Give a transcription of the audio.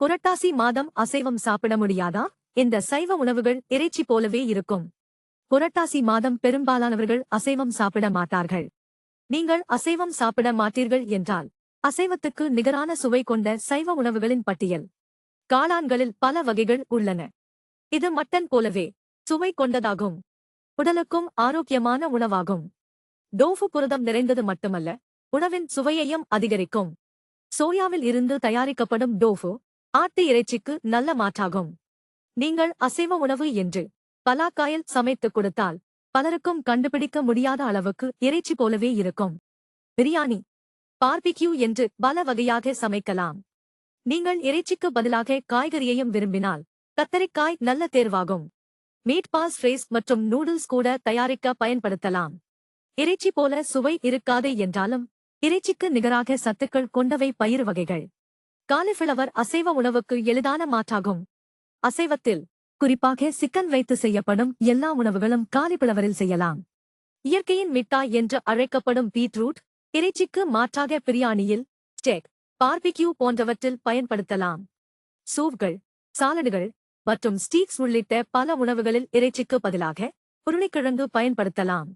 புரட்டாசி மாதம் அசைவம் சாப்பிட முடியாதா? இந்த சைவ உணவுகள் இறைச்சி போலவே இருக்கும். புரட்டாசி மாதம் பெரும்பாலானவர்கள் அசைவம் சாப்பிட மாட்டார்கள். நீங்கள் அசைவம் சாப்பிட மாட்டீர்கள் என்றால் அசைவத்துக்கு நிகரான சுவை கொண்ட சைவ உணவுகளின் பட்டியல். காளான்களில் பல வகைகள் உள்ளன. இது மட்டன் போலவே சுவை கொண்டதாகும். உடலுக்கும் ஆரோக்கியமான உணவாகும். டோஃபு புரதம் நிறைந்தது மட்டுமல்ல உணவின் சுவையையும் அதிகரிக்கும். சோயாவில் இருந்து தயாரிக்கப்படும் டோஃபு ஆட்டு இறைச்சிக்கு நல்ல மாற்றாகும். நீங்கள் அசைவ உணவு என்று பலாக்காயல் சமைத்துக் கொடுத்தால் பலருக்கும் கண்டுபிடிக்க முடியாத அளவுக்கு இறைச்சி போலவே இருக்கும். பிரியாணி பார்பிக்யூ என்று பல வகையாக சமைக்கலாம். நீங்கள் இறைச்சிக்கு பதிலாக காய்கறியையும் விரும்பினால் கத்தரிக்காய் நல்ல தேர்வாகும். மீட் பாஸ் ஃப்ரேஸ் மற்றும் நூடுல்ஸ் கூட தயாரிக்க பயன்படுத்தலாம். இறைச்சி போல சுவை இருக்காது என்றாலும் இறைச்சிக்கு நிகராக சத்துக்கள் கொண்டவை பயிர் வகைகள். காலிஃபிளவர் அசைவ உணவுக்கு எளிதான மாற்றாகும். அசைவத்தில் குறிப்பாக சிக்கன் வைத்து செய்யப்படும் எல்லா உணவுகளும் காலிஃபிளவரில் செய்யலாம். இயற்கையின் மிட்டாய் என்று அழைக்கப்படும் பீட்ரூட் இறைச்சிக்கு மாற்றாக பிரியாணியில் ஸ்டேக் பார்பிக்யூ போன்றவற்றில் பயன்படுத்தலாம். சூப்கள் சாலடுகள் மற்றும் ஸ்டீக்ஸ் உள்ளிட்ட பல உணவுகளில் இறைச்சிக்கு பதிலாக உருளைக்கிழங்கு பயன்படுத்தலாம்.